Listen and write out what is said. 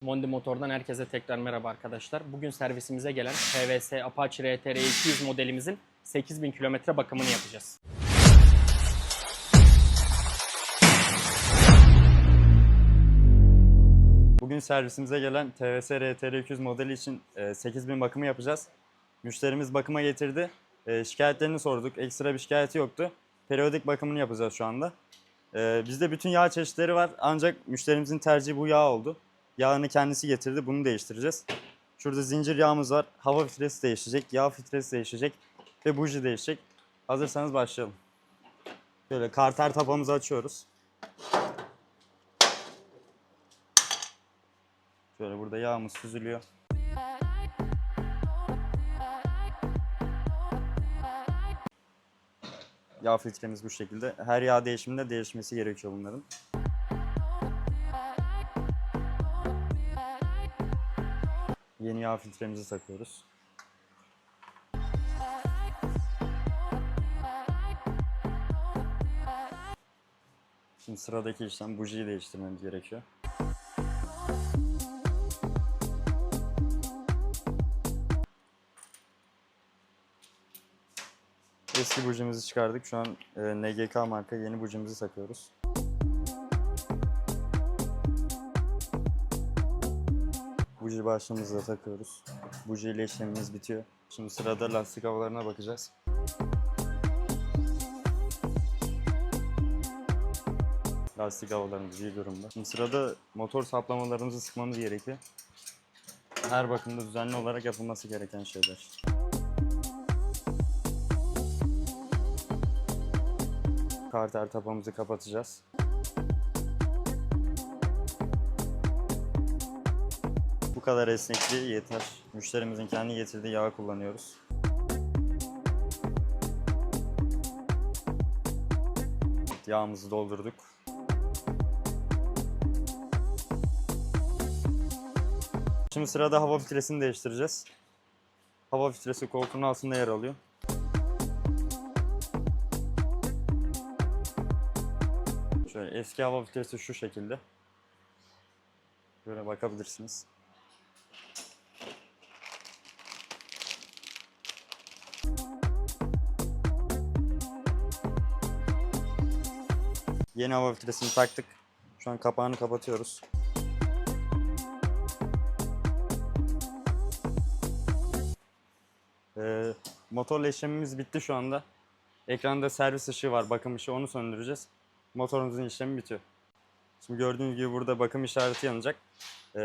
Mondi Motor'dan herkese tekrar merhaba arkadaşlar. Bugün servisimize gelen PVS Apache RTR 200 modelimizin 8000 kilometre bakımını yapacağız. Bugün servisimize gelen TVS RTR 200 modeli için e, 8000 bakımı yapacağız. Müşterimiz bakıma getirdi. E, Şikayetlerini sorduk. Ekstra bir şikayeti yoktu. Periyodik bakımını yapacağız şu anda. E, Bizde bütün yağ çeşitleri var ancak müşterimizin tercihi bu yağ oldu. Yağını kendisi getirdi. Bunu değiştireceğiz. Şurada zincir yağımız var. Hava filtresi değişecek. Yağ filtresi değişecek. Ve buji değişecek. Hazırsanız başlayalım. Şöyle karter tapamızı açıyoruz. Şöyle burada yağımız süzülüyor. Yağ filtremiz bu şekilde. Her yağ değişiminde değişmesi gerekiyor bunların. Yeni yağ filtremizi takıyoruz. Şimdi sıradaki işlem bujiyi değiştirmemiz gerekiyor. Eski bujimizi çıkardık. Şu an e, NGK marka yeni bujimizi takıyoruz. Buji başlığımızı da takıyoruz. Buji ile işlemimiz bitiyor. Şimdi sırada lastik havalarına bakacağız. Lastik havalarımız iyi durumda. Şimdi sırada motor saplamalarımızı sıkmamız gerekiyor. Her bakımda düzenli olarak yapılması gereken şeyler. Karter tapamızı kapatacağız. Kadar esnekliği yeter. Müşterimizin kendi getirdiği yağı kullanıyoruz. Yağımızı doldurduk. Şimdi sırada hava filtresini değiştireceğiz. Hava filtresi koltuğun altında yer alıyor. Şöyle eski hava filtresi şu şekilde. Böyle bakabilirsiniz. Yeni hava filtresini taktık. Şu an kapağını kapatıyoruz. Ee, motorla işlemimiz bitti şu anda. Ekranda servis ışığı var, bakım ışığı onu söndüreceğiz. Motorumuzun işlemi bitiyor. Şimdi gördüğünüz gibi burada bakım işareti yanacak. Ee,